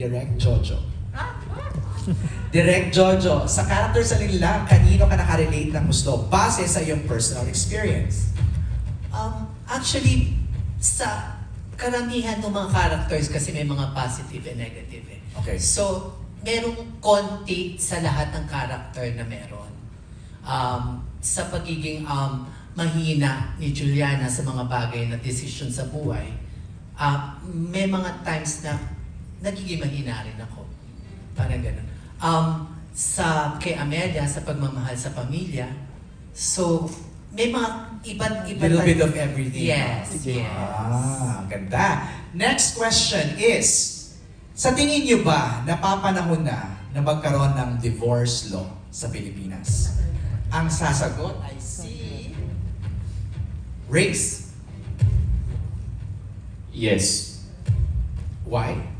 Direct Jojo. Direct Jojo, sa character sa Linlang, kanino ka nakarelate ng gusto base sa iyong personal experience? Um, actually, sa karamihan ng mga characters kasi may mga positive and negative eh. Okay. So, merong konti sa lahat ng character na meron. Um, sa pagiging um, mahina ni Juliana sa mga bagay na decision sa buhay, ah, may mga times na nagiging mahina rin ako. Parang ganun. Um, sa kay Amelia, sa pagmamahal sa pamilya, so, may mga iba't iba't Little bit of everything. Yes, Sige. yes. Ah, ganda. Next question is, sa tingin niyo ba napapanahon na na magkaroon ng divorce law sa Pilipinas? Ang sasagot ay si race. Yes. Why?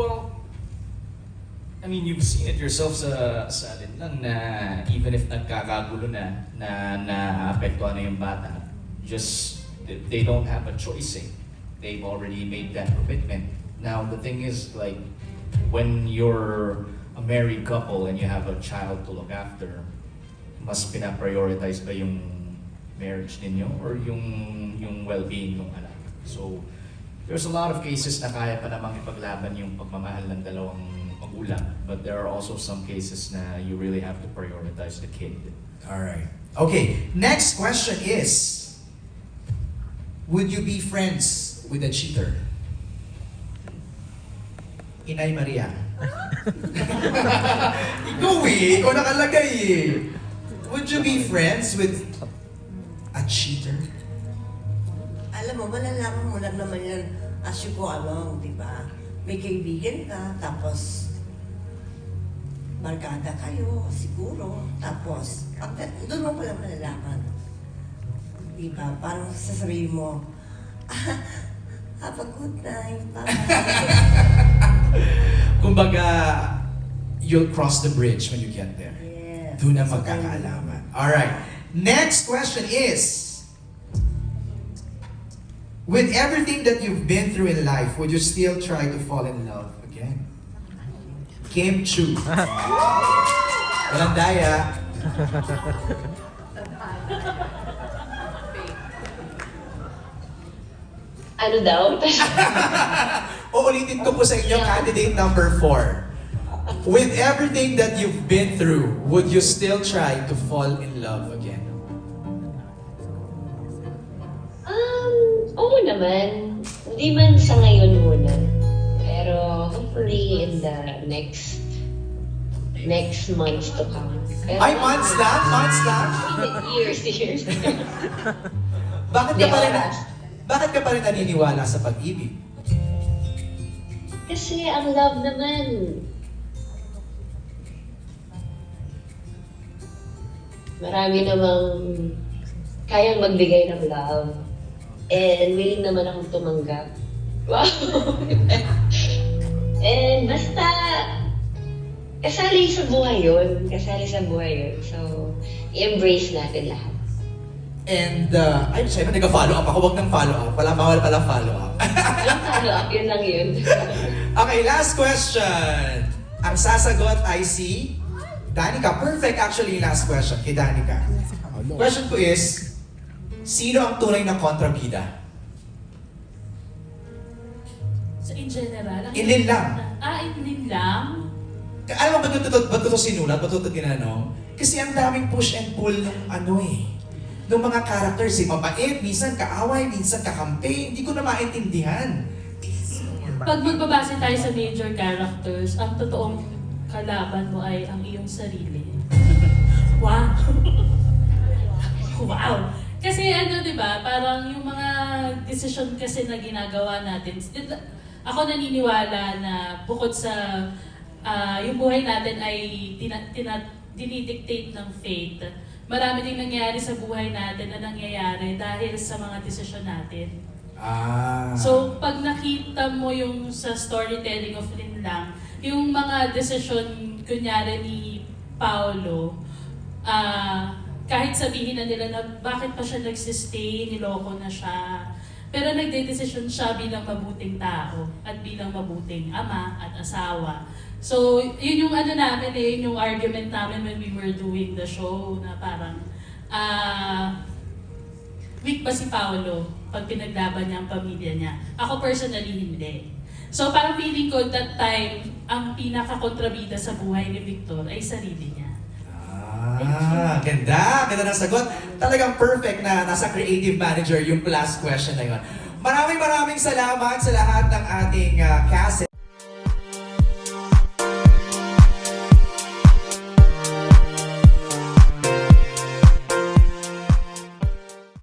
Well, I mean, you've seen it yourself sa, sa alin lang na even if nagkakagulo na, na naapektuhan na yung bata, just, they don't have a choice eh. They've already made that commitment. Now, the thing is, like, when you're a married couple and you have a child to look after, mas pinaprioritize ba yung marriage ninyo or yung yung well-being ng anak? So, there's a lot of cases na kaya pa namang ipaglaban yung pagmamahal ng dalawang magulang. But there are also some cases na you really have to prioritize the kid. Alright. Okay, next question is, would you be friends with a cheater? Inay Maria. Ikaw eh, ikaw nakalagay eh. Would you be friends with a cheater? Alam mo, malalaman mo lang naman yan as you go along, di ba? May kaibigan ka, tapos barkada kayo, siguro. Tapos, doon mo pala malalaman. Di ba? Parang sasabihin mo, ah, have a good night. Kumbaga, you'll cross the bridge when you get there. yes. Doon na magkakaalaman. Alright. Next question is, with everything that you've been through in life, would you still try to fall in love again? Kim Chu. Walang daya. Ano daw? Uulitin ko po sa inyo, candidate number four. With everything that you've been through, would you still try to fall in love again? Oo naman. Hindi man sa ngayon muna. Pero hopefully in the next next months to come. Pero, Ay, months lang? Months lang? Years, years. Bakit ka pa rin, bakit ka pa rin naniniwala sa pag-ibig? Kasi ang love naman, marami namang kayang magbigay ng love. And willing naman akong tumanggap. Wow! And basta, kasali sa buhay yun. Kasali sa buhay yun. So, i-embrace natin lahat. And, uh, ay, syempre, nag-follow up ako. Huwag nang follow up. Wala, bawal pala follow up. Follow up, yun lang yun. okay, last question. Ang sasagot ay si Danica. Perfect actually last question kay Danica. Question ko is, sino ang tunay na kontrabida? So in general, ang Inlin lang. Ah, inlin lang? Alam mo ba ito, ba ito sinulat? Ba ito tinanong? Kasi ang daming push and pull ng ano eh. Ng mga characters eh. Mabait, minsan kaaway, minsan kakampi. Hindi ko na maintindihan. Pag magbabase tayo sa major characters, ang totoong kalaban mo ay ang iyong sarili. wow! wow! Kasi ano, di ba, parang yung mga decision kasi na ginagawa natin, ako naniniwala na bukod sa ah, yung buhay natin ay tina, tina, dinidictate ng fate, marami ding nangyayari sa buhay natin na nangyayari dahil sa mga desisyon natin. Ah. So, pag nakita mo yung sa storytelling of Lin Lang, yung mga decision, kunyari ni Paolo, ah kahit sabihin na nila na bakit pa siya nagsistay, niloko na siya, Pero nagde-desisyon siya bilang mabuting tao at bilang mabuting ama at asawa. So, yun yung ano namin eh, yun yung argument namin when we were doing the show na parang, ah, weak ba si Paolo pag pinaglaban niya ang pamilya niya? Ako personally, hindi. So parang feeling ko that time, ang pinaka-kontrabida sa buhay ni Victor ay sarili niya. Ah, ganda. Ganda ng sagot. Talagang perfect na nasa creative manager yung last question na yun. Maraming maraming salamat sa lahat ng ating ah, cast